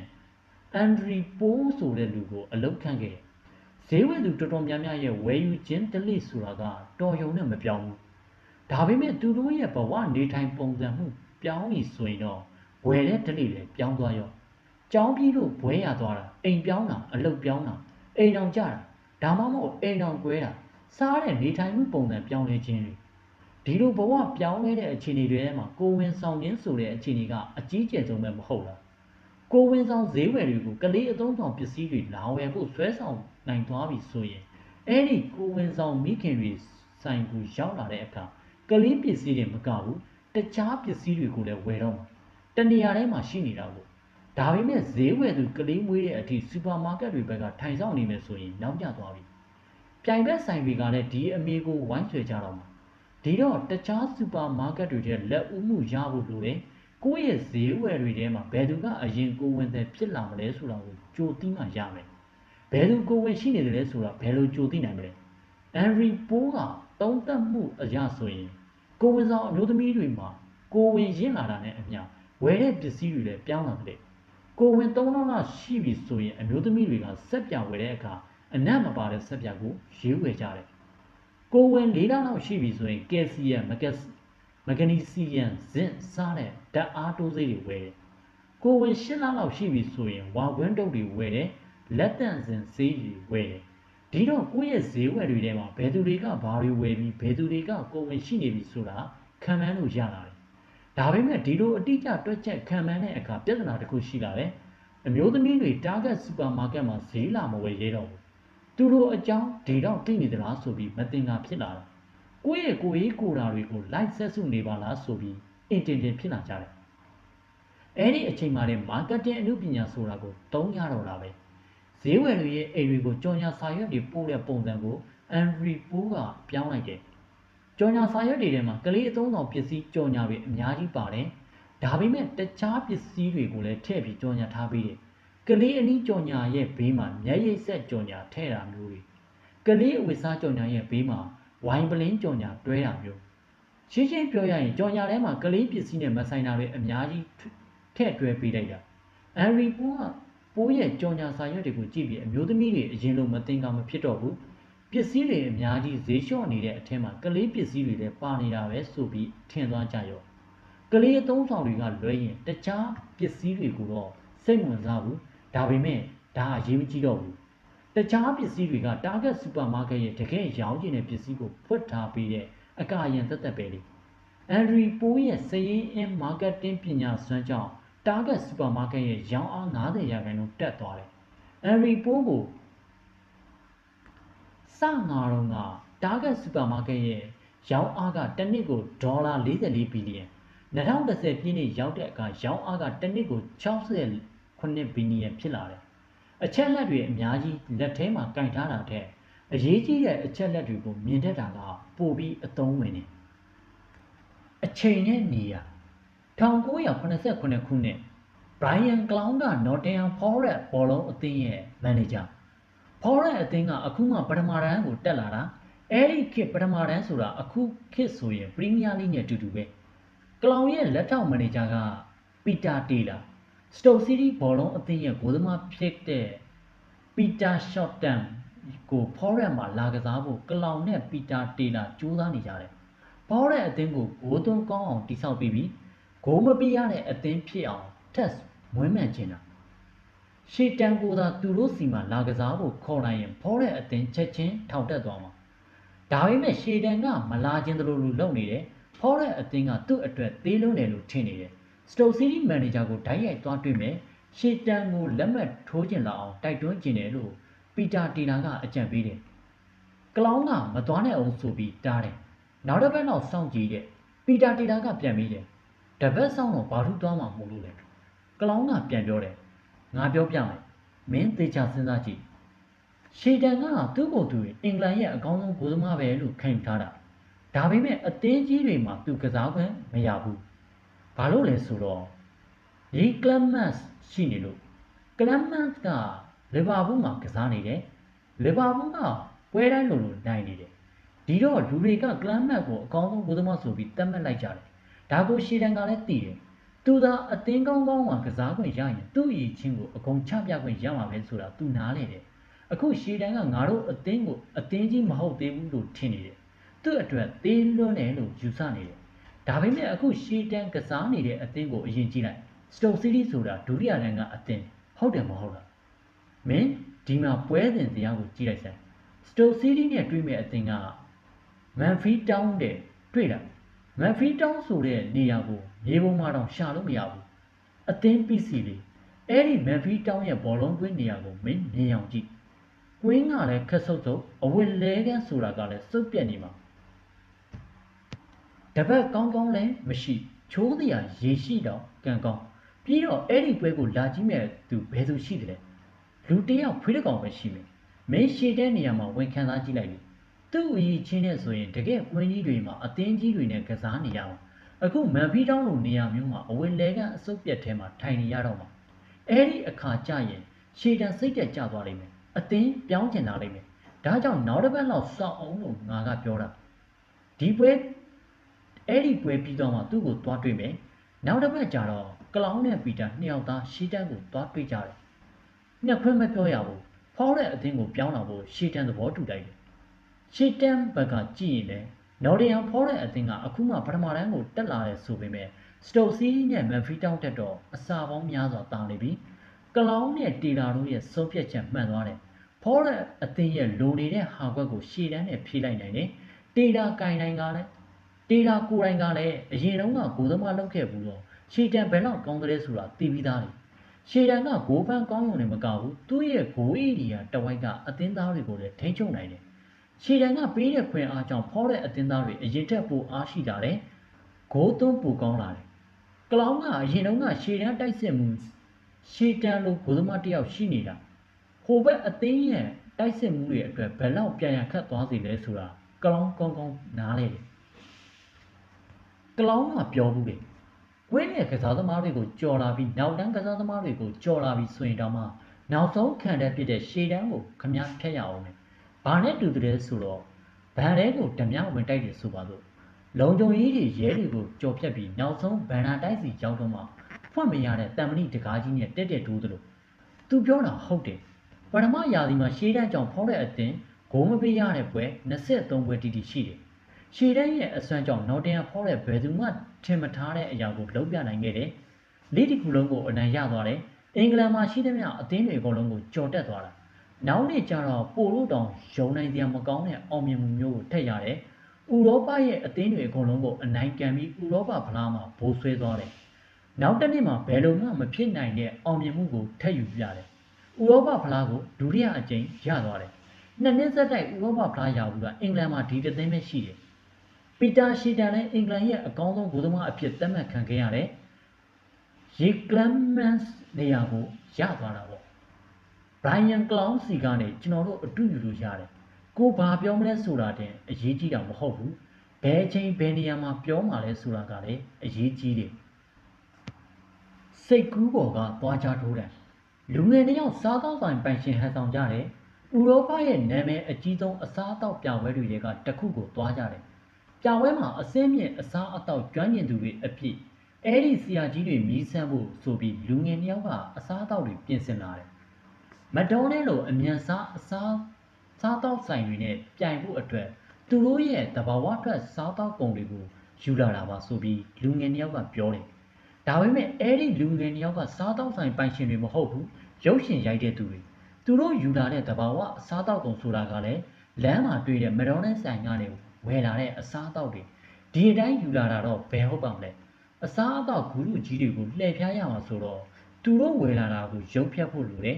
အန်ဒရီပိုးဆိုတဲ့လူကိုအလုပ်ခန့်ခဲ့တယ်။ဈေးဝယ်သူတော်တော်များများရဲ့ဝယ်ယူခြင်းတလိဆိုတာကတော်ရုံနဲ့မပြောင်းဘူး။ဒါပေမဲ့သူတို့ရဲ့ဘဝနေထိုင်ပုံစံမှုပြောင်းပြီဆိုရင်တော့ဝယ်တဲ့တလိလည်းပြောင်းသွားရော။ကြောင်းပြီးလို့ဘွဲရသွားတာအိမ်ပြောင်းတာအလုပ်ပြောင်းတာ အိမ်အောင်ကြတာဒါမှမဟုတ်အိမ်အောင်ကွဲတာစားတဲ့နေထိုင်မှုပုံစံပြောင်းလဲခြင်းတွေဒီလိုဘဝပြောင်းလဲတဲ့အခြေအနေတွေထဲမှာကိုဝင်ဆောင်ခြင်းဆိုတဲ့အခြေအနေကအကြီးကျယ်ဆုံးပဲမဟုတ်လားကိုဝင်ဆောင်ဈေးဝယ်တွေကိုကလေးအသုံးဆောင်ပစ္စည်းတွေလာဝယ်ဖို့ဆွဲဆောင်နိုင်သွားပြီဆိုရင်အဲ့ဒီကိုဝင်ဆောင်မိခင်တွေဆိုင်ကိုရောက်လာတဲ့အခါကလေးပစ္စည်းတွေမကဘူးတခြားပစ္စည်းတွေကိုလည်းဝယ်တော့မှာတနေရာတိုင်းမှာရှိနေတာကို ဒါပေမဲ့ဈေးဝယ်သူကလေးမွေးတဲ့အထိစူပါမားကတ်တွေဘက်ကထိုင်ဆောင်နေမယ်ဆိုရင်နောက်ကျသွားပြီပြိုင်ဘက်ဆိုင်တွေကလည်းဒီအမေကိုဝိုင်းဆွဲကြတော့မှာဒီတော့တခြားစူပါမားကတ်တွေထဲလက်ဦးမှုရဖို့လိုတယ်ကိုယ့်ရဲ့ဈေးဝယ်တွေထဲမှာဘယ်သူကအရင်ကိုဝင်တဲ့ဖြစ်လာမလဲဆိုတာကိုကြိုသိမှရမယ်ဘယ်သူကိုဝင်ရှိနေတယ်လဲဆိုတာဘယ်လိုကြိုသိနိုင်မလဲအန်ရီပိုးကတုံးတက်မှုအရာဆိုရင်ကိုဝင်ဆောင်အမျိုးသမီးတွေမှာကိုဝင်ရင့်လာတာနဲ့အမျှဝယ်တဲ့ပစ္စည်းတွေလည်းပြောင်းလာတယ် ကိုဝင်၃လောက်လောက်ရှိပြီဆိုရင်အမျိုးသမီးတွေကစက်ပြဝယ်တဲ့အခါအနက်မပါတဲ့စက်ပြကိုရေးဝယ်ကြတယ်ကိုဝင်၄လောက်လောက်ရှိပြီဆိုရင်ကယ်ဆီယမ်မကက်မဂနီဆီယမ်ဇင့်စားတဲ့ဓာတ်အားတိုးစိတ်တွေဝယ်တယ်။ကိုဝင်၈လလောက်ရှိပြီဆိုရင်ဝါကွင်းတုပ်တွေဝယ်တယ်။လက်တန့်စင်ဆေးတွေဝယ်တယ်။ဒီတော့ကိုယ့်ရဲ့ဈေးဝယ်တွေထဲမှာဘယ်သူတွေကဘာတွေဝယ်ပြီးဘယ်သူတွေကကိုဝင်ရှိနေပြီဆိုတာခံမှန်းလို့ရလာတယ်။ ဒါပေမဲ့ဒီလိုအတိအကျတွက်ချက်ခံမှန်းတဲ့အခါပြဿနာတစ်ခုရှိလာတယ်။အမျိုးသမီးတွေ Target Supermarket မှာဈေးလာမဝယ်ရဲတော့ဘူး။သူတို့အကြောင်းဒီတော့သိနေသလားဆိုပြီးမတင်တာဖြစ်လာတာ။ကိုယ့်ရဲ့ကိုယ်ရေးကိုယ်တာတွေကိုလိုက်ဆက်စုနေပါလားဆိုပြီးအင်တင်တင်ဖြစ်လာကြတယ်။အဲဒီအချိန်မှာလည်းမာကတ်တင်အမှုပညာဆိုတာကိုသုံးရတော့တာပဲ။ဈေးဝယ်တွေရဲ့အိမ်တွေကိုကြော်ညာစာရွက်တွေပို့တဲ့ပုံစံကိုအန်ရီပိုးကပြောင်းလိုက်တယ်။ ကြော်ညာစာရွက်တွေထဲမှာကလေးအသုံးဆောင်ပစ္စည်းကြော်ညာတွေအများကြီးပါတယ်။ဒါပေမဲ့တခြားပစ္စည်းတွေကိုလည်းထည့်ပြီးကြော်ညာထားပေးတယ်။ကလေးအနည်းကြော်ညာရဲ့ဘေးမှာမျက်ရည်ဆက်ကြော်ညာထည့်တာမျိုးတွေ။ကလေးအဝတ်စားကြော်ညာရဲ့ဘေးမှာဝိုင်းပလင်းကြော်ညာတွဲတာမျိုးရှင်းရှင်းပြောရရင်ကြော်ညာထဲမှာကလေးပစ္စည်းနဲ့မဆိုင်တာတွေအများကြီးထည့်တွဲပေးလိုက်တာအန်ရီပူးကပိုးရဲ့ကြော်ညာစာရွက်တွေကိုကြည့်ပြီးအမျိုးသမီးတွေအရင်လိုမသိင်္ဂါမဖြစ်တော့ဘူး ပစ္စည်းတွေအများကြီးဈေးလျှော့နေတဲ့အထက်မှာကလေးပစ္စည်းတွေလည်းပါနေတာပဲဆိုပြီးထင်သွားကြရောကလေးအသုံးဆောင်တွေကလွဲရင်တခြားပစ္စည်းတွေကိုတော့စိတ်ဝင်စားဘူးဒါပေမဲ့ဒါအရေးမကြီးတော့ဘူးတခြားပစ္စည်းတွေက Target Supermarket ရဲ့တကယ်ရောင်းချင်တဲ့ပစ္စည်းကိုဖွက်ထားပြီးတဲ့အကာအရန်သက်သက်ပဲလေအန်ဒရီပိုးရဲ့စည်ရင်းအင်း marketing ပညာစွမ်းကြောင့် Target Supermarket ရဲ့ရောင်းအား90ရာခိုင်နှုန်းတက်သွားတယ်အန်ဒရီပိုးကိုစ ငါတော့က Target Supermarket ရဲ့ရောင်းအားကတစ်နှစ်ကိုဒေါ်လာ44ဘီလီယံ2010ပြည့်နှစ်ရောက်တဲ့အခါရောင်းအားကတစ်နှစ်ကို68ဘီလီယံဖြစ်လာတယ်အချက်လက်တွေအများကြီးလက်ထဲမှာကင်ထားတာတဲ့အရေးကြီးတဲ့အချက်လက်တွေကိုမြင်တတ်တာကပိုပြီးအသုံးဝင်နေအချိန်နဲ့နေရ1989ခုနှစ် Brian Clown က Nottingham Forest ဘောလုံးအသင်းရဲ့မန်နေဂျာ Forest အသင်းကအခုမှပထမတန်းကိုတက်လာတာအဲ့ဒီခေတ်ပထမတန်းဆိုတာအခုခေတ်ဆိုရင် Premier League နဲ့အတူတူပဲကလောင်ရဲ့လက်ထောက်မန်နေဂျာကပီတာတေလာစတုတ်စီးတီးဘောလုံးအသင်းရဲ့ဂိုးသမားဖြစ်တဲ့ပီတာရှော့တန်ကိုဖော်ရက်မှာလာကစားဖို့ကလောင်နဲ့ပီတာတေလာကြိုးစားနေကြတယ်။ဖော်ရက်အသင်းကိုဂိုးသွန်းကောင်းအောင်တိဆောက်ပြီးပြီးဂိုးမပြရတဲ့အသင်းဖြစ်အောင်တက်မွေးမှန်ချင်တာ။ ရှေတန်ကိုသာသူတို့စီမှာလာကစားဖို့ခေါ်လိုက်ရင်ဖော်ရက်အသင်းချက်ချင်းထောင်တက်သွားမှာ။ဒါပေမဲ့ရှေတန်ကမလာခြင်းတလို့လို့လုပ်နေတယ်။ဖော်ရက်အသင်းကသူ့အတွက်သေးလုံးတယ်လို့ထင်နေတယ်။စတုတ်စီးတီးမန်နေဂျာကိုဓာတ်ရိုက်သွားတွေ့မယ်။ရှေတန်ကိုလက်မှတ်ထိုးကျင်လာအောင်တိုက်တွန်းကျင်တယ်လို့ပီတာတီလာကအကြံပေးတယ်။ကလောင်းကမသွားနဲ့အောင်ဆိုပြီးတားတယ်။နောက်တစ်ပတ်နောက်စောင့်ကြည့်တဲ့ပီတာတီလာကပြန်ပြီးတယ်။တပတ်ဆောင်တော့ဘာလို့သွားမှာမဟုတ်လို့လဲ။ကလောင်းကပြန်ပြောတယ်။ ငါပြောပြမယ်။မင်းသေချာစဉ်းစားကြည့်။ရှေတန်ကသူ့ကိုယ်သူအင်္ဂလန်ရဲ့အကောင်းဆုံးဂိုးသမားပဲလို့ခံယူထားတာ။ဒါပေမဲ့အသင်းကြီးတွေမှာသူကစားခွင့်မရဘူး။ဘာလို့လဲဆိုတော့ရီကလမတ်ရှိနေလို့ကလမတ်ကလီဗာပူးမှာကစားနေတယ်လီဗာပူးကပွဲတိုင်းလိုလိုနိုင်နေတယ်ဒီတော့လူတွေကကလမ်မတ်ကိုအကောင်းဆုံးဘုသမောက်ဆိုပြီးတတ်မှတ်လိုက်ကြတယ်ဒါကိုရှေတန်ကလည်းသိတယ် သူသာအသင်းကောင်းကောင်းမှာကစားခွင့်ရရင်သူ့အရေးချင်းကိုအကုန်ချပြခွင့်ရမှာပဲဆိုတာသူနားလေတယ်အခုရှေတန်ကငါတို့အသင်းကိုအသင်းကြီးမဟုတ်သေးဘူးလို့ထင်နေတယ်သူ့အတွက်သေးလွန်းတယ်လို့ယူဆနေတယ်ဒါပေမဲ့အခုရှေတန်ကစားနေတဲ့အသင်းကိုအရင်ကြည့်လိုက်စတုတ်စီးတီးဆိုတာဒုတိယတန်းကအသင်းဟုတ်တယ်မဟုတ်လားမင်းဒီမှာပွဲစဉ်တရားကိုကြည့်လိုက်စမ်းစတိုစီးတီးနဲ့တွေ့မဲ့အသင်ကမန်ဖီတောင်းတဲ့တွေ့လားမန်ဖီတောင်းဆိုတဲ့နေရာကို မြေပုံမှာတော့ရှာလို့မရဘူးအသင်းပစ္စည်းလေးအဲ့ဒီမန်ဖီတောင်းရဲ့ဘောလုံးကွင်းနေရာကိုမင်းမြင်အောင်ကြည့်ကွင်းကလည်းခက်ဆုပ်ဆုပ်အဝတ်လဲကန်းဆိုတာကလည်းစုပ်ပြက်နေမှာတပတ်ကောင်းကောင်းလည်းမရှိချိုးစရာရေရှိတော့ကံကောင်းပြီးတော့အဲ့ဒီပွဲကိုလာကြည့်မဲ့သူဘယ်သူရှိတယ်လဲလူတယောက်ဖွေးတကောင်ပဲရှိမယ်မင်းရှည်တဲ့နေရာမှာဝင်ခံစားကြည့်လိုက်လေသူ့အရေးချင်းနဲ့ဆိုရင်တကယ်ကွင်းကြီးတွေမှာအသင်းကြီးတွေနဲ့ကစားနေရအောင် အခုမန်ဖီတောင်းလိုနေရာမျိုးမှာအဝင်လဲကအစုပ်ပြက်ထဲမှာထိုင်နေရတော့မှာအဲ့ဒီအခါကျရင်ရှည်တန်စိတ်တက်ကြသွားလိမ့်မယ်အသင်းပြောင်းကျင်လာလိမ့်မယ်ဒါကြောင့်နောက်တစ်ပတ်လောက်စောင့်အောင်လို့ငါကပြောတာဒီပွဲအဲ့ဒီပွဲပြီးတော့မှသူ့ကိုသွားတွေ့မယ်နောက်တစ်ပတ်ကျတော့ကလောင်းနဲ့ပီတာနှစ်ယောက်သားရှီတန်ကိုသွားတွေ့ကြတယ်။နှစ်ခွင့်မပြောရဘူး။ဖောက်တဲ့အသင်းကိုပြောင်းလာဖို့ရှီတန်သဘောတူလိုက်တယ်။ရှီတန်ဘက်ကကြည့်ရင်လည်း နော်ဒီယန်ဖောက်တဲ့အသင်းကအခုမှပထမတန်းကိုတက်လာတယ်ဆိုပေမဲ့စတုတ်စီးနဲ့မန်ဖီတောင်းတက်တော့အစာပေါင်းများစွာတာနေပြီ။ကလောင်းနဲ့တီလာတို့ရဲ့ဆုံးဖြတ်ချက်မှန်သွားတယ်။ဖောက်တဲ့အသင်းရဲ့လိုနေတဲ့ဟာကွက်ကိုရှီတန်နဲ့ဖြေးလိုက်နိုင်တယ်။တီလာကင်တိုင်းကလည်းတီလာကိုတိုင်းကလည်းအရင်တုန်းကဂိုးသမားလုပ်ခဲ့ဘူးတော့ရှေတန်ဘယ်လောက်ကောင်းတယ်ဆိုတာသိပြီးသားလေရှေတန်ကဂိုးပန်းကောင်းရုံနဲ့မကဘူးသူ့ရဲ့ဂိုးအေရီယာတဝိုက်ကအသင်းသားတွေကိုလည်းထိန်းချုပ်နိုင်တယ် ရှေတန်ကပေးတဲ့ခွင့်အားကြောင့်ဖောတဲ့အသင်းသားတွေအရင်ထက်ပိုအားရှိကြတယ်ဂိုးသွင်းပိုကောင်းလာတယ်ကလောင်းကအရင်တုန်းကရှေတန်တိုက်စစ်မှုရှေတန်လိုဂိုးသမားတယောက်ရှိနေတာဟိုဘက်အသင်းရဲ့တိုက်စစ်မှုတွေအတွက်ဘယ်လောက်ပြန်ရခတ်သွားစီလဲဆိုတာကလောင်းကောင်းကောင်းနားလဲတယ်ကလောင်းကပြောဘူးလေဝင်းရဲ့ကစားသမားတွေကိုကြော်လာပြီးနောက်တန်းကစားသမားတွေကိုကြော်လာပြီးဆိုရင်တော့မှနောက်ဆုံးခံတဲ့ဖြစ်တဲ့ရှေတန်းကိုခမည်းဖျက်ရအောင်မယ်။ ဘာနဲ့တူတဲ့ဆိုတော့ဗန်ရဲကိုဓမြဝင်တိုက်တယ်ဆိုပါစို့လုံကြုံရေးတွေရဲတွေကိုကြော်ဖြတ်ပြီးနောက်ဆုံးဗန်နာတိုက်စီကြောင်းတော့မှဖွင့်မရတဲ့တံမဏိတကားကြီးနဲ့တက်တက်တိုးသလိုသူပြောတာဟုတ်တယ်ပထမရာသီမှာရှေးတန်းကြောင့်ဖောက်တဲ့အတင်ဂိုးမပေးရတဲ့ပွဲ23ပွဲတီတီရှိတယ်ရှေတန်းရဲ့အစွမ်းကြောင့်နော်တင်ယာဖောက်တဲ့ဘယ်သူမှထင်မထားတဲ့အရာကိုလုံးပြနိုင်ခဲ့တယ်။လိတီကူလုံးကိုအနိုင်ရသွားတယ်။အင်္ဂလန်မှာရှိသမျှအသင်းတွေအကုန်လုံးကိုကြော်တက်သွားတာ။ နောက်နေ့ကျတော့ပိုလို့တောင်ယုံနိုင်စရာမကောင်းတဲ့အောင်မြင်မှုမျိုးကိုထက်ရတယ်ဥရောပရဲ့အသင်းတွေအကုန်လုံးကိုအနိုင်ကန်ပြီးဥရောပဖလားမှာဘိုးဆွဲသွားတယ်နောက်တစ်နေ့မှာဘယ်လိုမှမဖြစ်နိုင်တဲ့အောင်မြင်မှုကိုထက်ယူပြတယ်ဥရောပဖလားကိုဒုတိယအကြိမ်ရသွားတယ်နှစ်နှစ်ဆက်တိုက်ဥရောပဖလားရဘူးကအင်္ဂလန်မှာဒီတစ်သိန်းပဲရှိတယ်ပီတာရှီတန်လည်းအင်္ဂလန်ရဲ့အကောင်းဆုံးဂိုးသမားအဖြစ်သတ်မှတ်ခံခဲ့ရတယ်ရီကလမ်မန်စ်နေရာကိုရသွားတာပေါ့ Brian Clown စီကနေကျွန်တော်တို့အတူယူလို့ရတယ်ကိုဘာပြောမလဲဆိုတာတဲ့အရေးကြီးတာမဟုတ်ဘူးဘယ်အချိန်ဘယ်နေရာမှာပြောမှလဲဆိုတာကလည်းအရေးကြီးတယ်စိတ်ကူးပေါ်ကသွားကြထိုးတယ်လူငယ်တယောက်စားသောက်ဆိုင်ပိုင်ရှင်ဟန်ဆောင်ကြတယ်ဥရောပရဲ့နာမည်အကြီးဆုံးအစားအသောက်ပြပွဲတွေကတစ်ခုကိုသွားကြတယ်ပြပွဲမှာအစင်းမြင့်အစားအသောက်ကျွမ်းကျင်သူတွေအဖြစ်အဲ့ဒီဆရာကြီးတွေမြည်ဆန်းဖို့ဆိုပြီးလူငယ်တယောက်ကအစားအသောက်တွေပြင်ဆင်လာတယ် မတော်တဲ့လိုအမြန်စားအစားစားတောက်ဆိုင်တွေနဲ့ပြိုင်ဖို့အတွက်သူတို့ရဲ့တဘာဝထွက်စားတောက်ပုံတွေကိုယူလာတာပါဆိုပြီးလူငယ်တစ်ယောက်ကပြောတယ်။ဒါပေမဲ့အဲ့ဒီလူငယ်တစ်ယောက်ကစားတောက်ဆိုင်ပိုင်ရှင်တွေမဟုတ်ဘူးရုပ်ရှင်ရိုက်တဲ့သူတွေသူတို့ယူလာတဲ့တဘာဝအစားတောက်ပုံဆိုတာကလည်းလမ်းမှာတွေ့တဲ့မတော်တဲ့ဆိုင်ကနေဝယ်လာတဲ့အစားတောက်တွေဒီအတိုင်းယူလာတာတော့ဘယ်ဟုတ်ပါမလဲအစားအသောက်ဂူရုကြီးတွေကိုလှည့်ဖျားရမှာဆိုတော့သူတို့ဝယ်လာတာကိုရုပ်ဖြတ်ဖို့လိုတယ်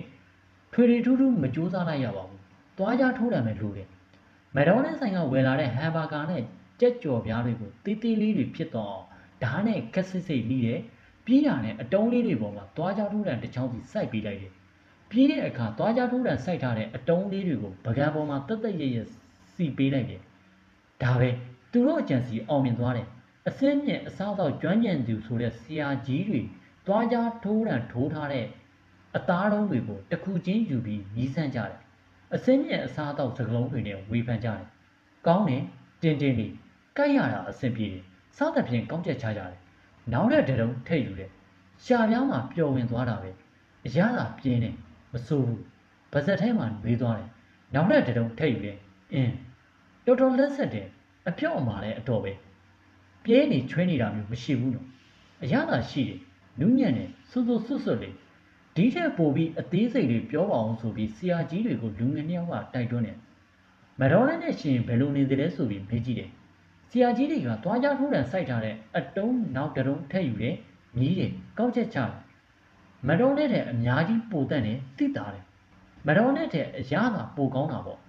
ထွေထွေထူးထူးမကြိုးစားလိုက်ရပါဘူး။သွားကြထိုးတယ်မယ်လို့တယ်။မက်ဒေါနဲ့ဆိုင်ကဝယ်လာတဲ့ဟမ်ဘာဂါနဲ့ကြက်ကြော်ပြားတွေကိုတီးတီးလေးတွေဖြစ်တော့ဓာတ်နဲ့ခက်စစ်စစ်လိတယ်။ပြီးတာနဲ့အတုံးလေးတွေပေါ်မှာသွားကြထိုးတယ်တစ်ချောင်းစီစိုက်ပေးလိုက်တယ်။ပြီးတဲ့အခါသွားကြထိုးတယ်စိုက်ထားတဲ့အတုံးလေးတွေကိုပကံပေါ်မှာတက်တက်ရရစီပေးလိုက်တယ်။ဒါပဲသူတို့အကြံစီအောင်မြင်သွားတယ်။အစင်းမြင့်အစားအသောက်ကျွမ်းကျင်သူဆိုတဲ့ဆရာကြီးတွေသွားကြထိုးတယ်ထိုးထားတဲ့ အသားလုံးတွေကိုတစ်ခုချင်းယူပြီးမြည်ဆန်းကြတယ်အစင်းမြင့်အစားအသောက်စကလုံးတွေနဲ့ဝေဖန်ကြတယ်ကောင်းတယ်တင်းတင်းလေးကြိုက်ရတာအဆင်ပြေတယ်စားတဲ့ပြင်ကောင်းချက်ချကြတယ်နောက်တဲ့တုံးထိတ်ယူတယ်ရှာပြားမှာပျော်ဝင်သွားတာပဲအရသာပြင်းတယ်မဆိုးဘူးပါဇက်ထဲမှာနှွေးသွားတယ်နောက်တဲ့တုံးထိတ်ယူတယ်အင်းတော်တော်လက်ဆက်တယ်အပြော့အမာလည်းအတော်ပဲပြဲနေချွေးနေတာမျိုးမရှိဘူးနော်အရသာရှိတယ်နူးညံ့တယ်စွတ်စွတ်စွတ်စွတ်လေး ဒီထက်ပိုပြီးအသေးစိတ်တွေပြောပါအောင်ဆိုပြီးဆရာကြီးတွေကိုလူငယ်နှစ်ယောက်ကတိုက်တွန်းတယ်မဒေါ်လနဲ့ရှင်ဘယ်လိုနေသလဲဆိုပြီးမေးကြည့်တယ်ဆရာကြီးတွေကသွားကြထိုးတန်စိုက်ထားတဲ့အတုံးနောက်တုံးထက်ယူတယ်မြည်တယ်ကောက်ချက်ချတယ်မဒေါ်နဲ့တဲ့အများကြီးပိုတတ်တယ်သိတာတယ်မဒေါ်နဲ့တဲ့အရာကပိုကောင်းတာပေါ့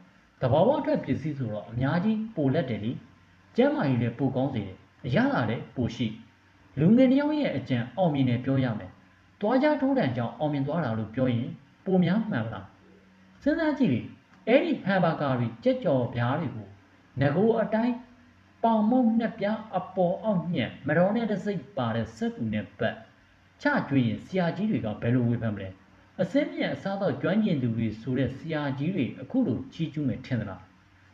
တဘာဝအတွက်ပစ္စည်းဆိုတော့အများကြီးပိုလက်တယ်လीကျမ်းမာရေးလည်းပိုကောင်းစေတယ်အရာကလည်းပိုရှိလူငယ်တယောက်ရဲ့အကြံအောင်မြင်တယ်ပြောရမယ် သွားကြထိုးတန်ကြောင့်အောင်မြင်သွားတာလို့ပြောရင်ပုံများမှန်ပါလားစဉ်းစားကြည့်လေအဲ့ဒီဟမ်ဘာဂါတွေကြက်ကြော်ပြားတွေကိုငကိုအတိုင်းပေါင်မုံနှစ်ပြားအပေါ်အောက်ညံ့မတော်နဲ့တစိတ်ပါတဲ့စက်ကူနဲ့ပတ်ချကျွေးရင်ဆရာကြီးတွေကဘယ်လိုဝေဖန်မလဲအစင်းမြန်အစားတော့ကျွမ်းကျင်သူတွေဆိုတဲ့ဆရာကြီးတွေအခုလိုချီးကျူးမယ်ထင်သလား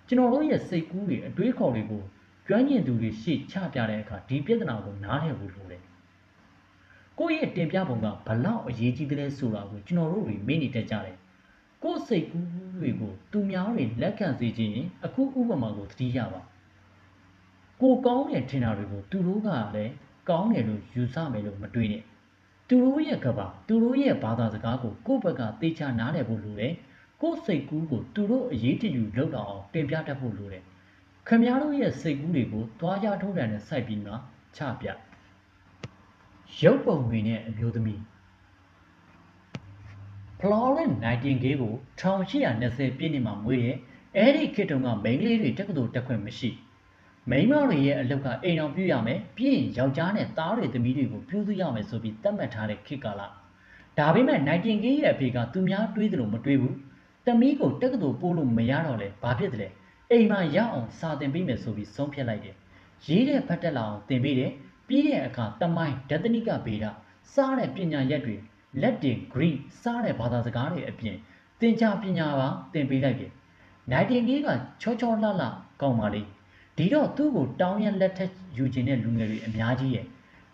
ကျွန်တော်တို့ရဲ့စိတ်ကူးတွေအတွေးခေါ်တွေကိုကျွမ်းကျင်သူတွေရှေ့ချပြတဲ့အခါဒီပြဿနာကိုနားလည်ဖို့လိုတယ် ကိုယ့်ရဲ့တင်ပြပုံကဘလောက်အရေးကြီးတယ်လဲဆိုတာကိုကျွန်တော်တို့တွေမေ့နေတတ်ကြတယ်။ကိုယ့်စိတ်ကူးတွေကိုသူများတွေလက်ခံစေခြင်းရင်အခုဥပမာကိုသတိရပါ။ကိုကောင်းတဲ့ထင်တာတွေကိုသူတို့ကလည်းကောင်းတယ်လို့ယူဆမယ်လို့မတွေးနဲ့။သူတို့ရဲ့ကဘာသူတို့ရဲ့ဘာသာစကားကိုကိုယ့်ဘက်ကသိချနားလည်ဖို့လိုတယ်။ကိုယ့်စိတ်ကူးကိုသူတို့အရေးတယူလောက်အောင်တင်ပြတတ်ဖို့လိုတယ်။ခင်ဗျားတို့ရဲ့စိတ်ကူးတွေကိုသွားကြထိုးတယ်နဲ့စိုက်ပြီးမှချပြ။ ရုပ်ပုံတွေနဲ့အမျိုးသမီး Florence Nightingale ကို1820ပြည့်နှစ်မှာမွေးတဲ့အဲ့ဒီခေတ်တုန်းကမိန်းကလေးတွေတက္ကသိုလ်တက်ခွင့်မရှိမိန်းမတွေရဲ့အလုပ်ကအိမ်အောင်ပြုရမယ်ပြီးရင်ယောက်ျားနဲ့သားတွေသမီးတွေကိုပြုစုရမယ်ဆိုပြီးသတ်မှတ်ထားတဲ့ခေတ်ကာလဒါပေမဲ့ Nightingale ရဲ့အဖေကသူများတွေးသလိုမတွေးဘူးသမီးကိုတက္ကသိုလ်ပို့လို့မရတော့လေဘာဖြစ်တယ်လဲအိမ်မှာရအောင်စာသင်ပေးမယ်ဆိုပြီးဆုံးဖြတ်လိုက်တယ်ရေးတဲ့ဖတ်တက်လာအောင်သင်ပေးတယ် ပြီးတဲ့အခါတမိုင်းဒသနိကဗေဒစားတဲ့ပညာရက်တွေလက်တင်ဂရိစားတဲ့ဘာသာစကားတွေအပြင်သင်ကြားပညာပါသင်ပေးလိုက်တယ်နိုင်တင်ကြီးကချောချောလှလှကောင်းပါလေဒီတော့သူ့ကိုတောင်းရလက်ထက်ယူခြင်းတဲ့လူငယ်တွေအများကြီးရဲ့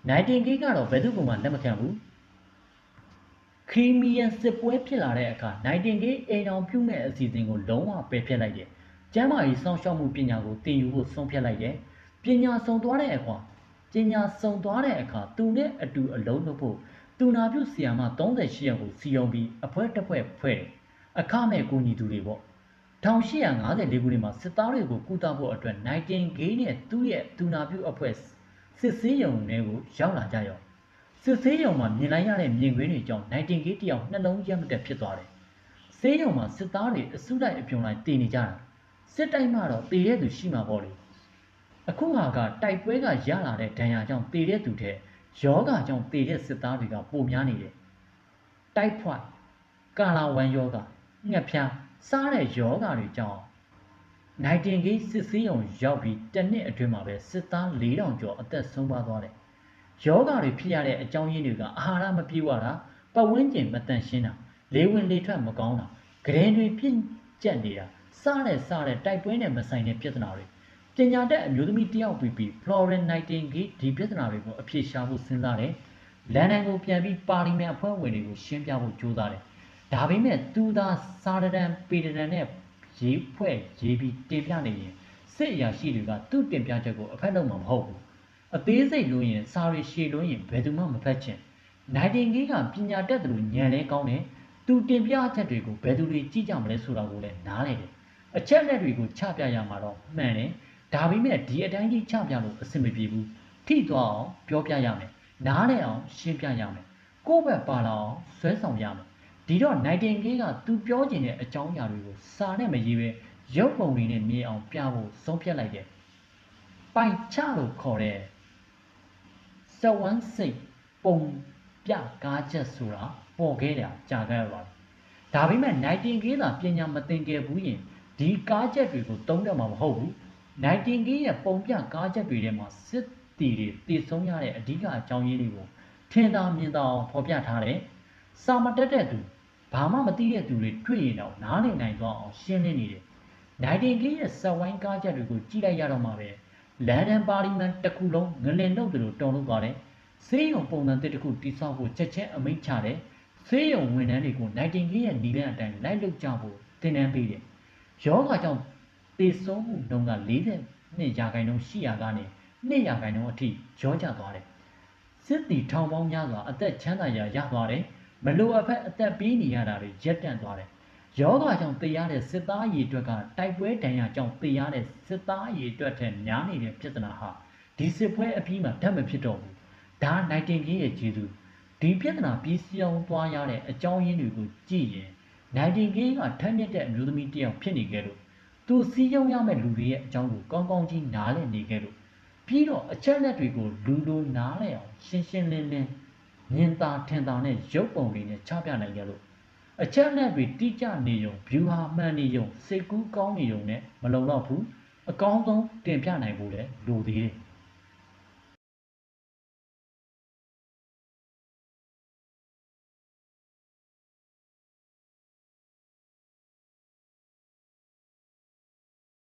နိုင်တင်ကြီးကတော့ဘယ်သူမှလက်မခံဘူးခရီမီယန်စစ်ပွဲဖြစ်လာတဲ့အခါနိုင်တင်ကြီးအိမ်တော်ပြုမဲ့အစီအစဉ်ကိုလုံးဝပယ်ဖျက်လိုက်တယ်ကျမ်းမာရေးစောင့်ရှောက်မှုပညာကိုသင်ယူဖို့ဆုံးဖြတ်လိုက်တယ်ပညာဆုံးသွားတဲ့အခါ ပညာစုံသွားတဲ့အခါသူနဲ့အတူအလုံးလုပ်ဖို့သူနာပြုဆီယာမ38ယောက်ကိုစီယုံပြီးအဖွဲတစ်ဖွဲဖွဲ့တယ်အခမဲ့ကူညီသူတွေပေါ့1854ခုနှစ်မှာစစ်သားတွေကိုကုသဖို့အတွက် Nightingale နဲ့သူ့ရဲ့တူနာပြုအဖွဲ့စစ်ဆေးရုံတွေကိုရောက်လာကြရောစစ်ဆေးရုံမှာမြင်လိုက်ရတဲ့မြင်ကွင်းတွေကြောင့် Nightingale တယောက်နှလုံးရက်မတက်ဖြစ်သွားတယ်ဆေးရုံမှာစစ်သားတွေအစုလိုက်အပြုံလိုက်တည်နေကြတာစစ်တိုက်မှတော့တည်တဲ့သူရှိမှာပေါ့လေ အခုဟာကတိုက်ပွဲကရလာတဲ့ဒဏ်ရာကြောင့်တည်တဲ့သူတဲ့ယောဂကြောင့်တည်တဲ့စစ်သားတွေကပုံများနေတယ်တိုက်ဖွက်ကာလာဝမ်ယောဂငှက်ဖျားစားတဲ့ယောဂတွေကြောင့်နိုင်တင်ဂေးစစ်ဆေးရုံရောက်ပြီးတစ်နှစ်အတွင်းမှာပဲစစ်သား4000ကျော်အသက်ဆုံးပါသွားတယ်ယောဂတွေဖြစ်ရတဲ့အကြောင်းရင်းတွေကအာဟာရမပြေဝတာပတ်ဝန်းကျင်မတန်ရှင်းတာလေဝင်လေထွက်မကောင်းတာဂရင်တွေပြင့်ကျက်နေတာစားတဲ့စားတဲ့တိုက်ပွဲနဲ့မဆိုင်တဲ့ပြဿနာတွေ ပညာတတ်အမျိုးသမီးတယောက်ပြီးပြီး Florence Nightingale ဒီပြဿနာတွေကိုအဖြေရှာဖို့စဉ်းစားတယ်လန်ဒန်ကိုပြန်ပြီးပါလီမန်အဖွဲ့ဝင်တွေကိုရှင်းပြဖို့ကြိုးစားတယ်ဒါပေမဲ့သူသာစာရဒန်ပေဒရန်နဲ့ရေးဖွဲ့ရေးပြီးတင်ပြနေရင်စစ်အရာရှိတွေကသူ့တင်ပြချက်ကိုအဖက်လုံးမှာမဟုတ်ဘူးအသေးစိတ်လို့ရင်စာရီရှည်လို့ရင်ဘယ်သူမှမဖတ်ချင်နိုင်တင်ကြီးကပညာတတ်တယ်လို့ညံလဲကောင်းတယ်သူတင်ပြချက်တွေကိုဘယ်သူတွေကြည့်ကြမလဲဆိုတာကိုလည်းနားလည်တယ်အချက်လက်တွေကိုချပြရမှာတော့မှန်တယ် ဒါပေမဲ့ဒီအတိုင်းကြီးချပြလို့အဆင်မပြေဘူးထိသွားအောင်ပြောပြရမယ်နားလည်အောင်ရှင်းပြရမယ်ကိုယ့်ဘက်ပါလာအောင်ဆွဲဆောင်ရမယ်ဒီတော့ Nightingale ကသူပြောချင်တဲ့အကြောင်းအရာတွေကိုစာနဲ့မရေးပဲရုပ်ပုံတွေနဲ့မြင်အောင်ပြဖို့ဆုံးဖြတ်လိုက်တယ်ပိုင်ချလို့ခေါ်တဲ့စဝမ်းစိတ်ပုံပြကားချက်ဆိုတာပေါ်ခဲ့တာကြာခဲ့ပါဒါပေမဲ့ Nightingale ကပညာမသင်ခဲ့ဘူးရင်ဒီကားချက်တွေကိုတုံးတယ်မှာမဟုတ်ဘူး Nightingale ရဲ့ပုံပြကားချက်တွေထဲမှာစစ်တီတွေတည်ဆုံးရတဲ့အဓိကအကြောင်းရင်းတွေကိုထင်သာမြင်သာအောင်ဖော်ပြထားတယ်။စာမတက်တဲ့သူဘာမှမသိတဲ့သူတွေတွေ့ရင်တော့နားလည်နိုင်သွားအောင်ရှင်းလင်းနေတယ်။နိုင်တင်ကြီးရဲ့စက်ဝိုင်းကားချက်တွေကိုကြည့်လိုက်ရတော့မှပဲလန်ဒန်ပါလီမန်တစ်ခုလုံးငလင်နှုတ်တယ်လို့တုံ့လို့သွားတယ်။ဆေးရုံပုံစံတစ်ခုတိစောက်ဖို့ချက်ချင်းအမိန့်ချတယ်။ဆေးရုံဝန်ထမ်းတွေကိုနိုင်တင်ကြီးရဲ့နီလန်အတိုင်းလိုက်လုပ်ကြဖို့တင်နန်းပေးတယ်။ယောဂကြောင့် သေဆုံးမှုနှုန်းက40နှစ်ရာခိုင်နှုန်းရှိရာကနေ2ရာခိုင်နှုန်းအထိရောကျသွားတယ်။စစ်တီထောင်ပေါင်းများစွာအသက်ချမ်းသာရာရသွားတယ်။မလိုအပ်ဖက်အသက်ပေးနေရတာတွေရက်တန့်သွားတယ်။ယောဂကြောင့်သေရတဲ့စစ်သားရည်အတွက်ကတိုက်ပွဲဒဏ်ရာကြောင့်သေရတဲ့စစ်သားရည်အတွက်ထက်များနေတဲ့ပြဿနာဟာဒီစစ်ပွဲအပြီးမှာတတ်မဖြစ်တော့ဘူး။ဒါနိုင်တင်ကြီးရဲ့ကျေးဇူးဒီပြဿနာပြီးစီအောင်သွားရတဲ့အကြောင်းရင်းတွေကိုကြည့်ရင်နိုင်တင်ကြီးကထက်မြက်တဲ့အမျိုးသမီးတစ်ယောက်ဖြစ်နေခဲ့လို့ သူစီးရုံရမဲ့လူတွေရဲ့အကြောင်းကိုကောင်းကောင်းကြီးနားလည်နေခဲ့လို့ပြီးတော့အချက်လက်တွေကိုလူလူနားလည်အောင်ရှင်းရှင်းလင်းလင်းမြင်သာထင်သာနဲ့ရုပ်ပုံတွေနဲ့ချပြနိုင်ကြလို့အချက်လက်တွေတိကျနေုံ view ဟာမှန်နေုံစိတ်ကူးကောင်းနေုံနဲ့မလုံတော့ဘူးအကောင်းဆုံးတင်ပြနိုင်ဖို့လည်းလိုသေးတယ်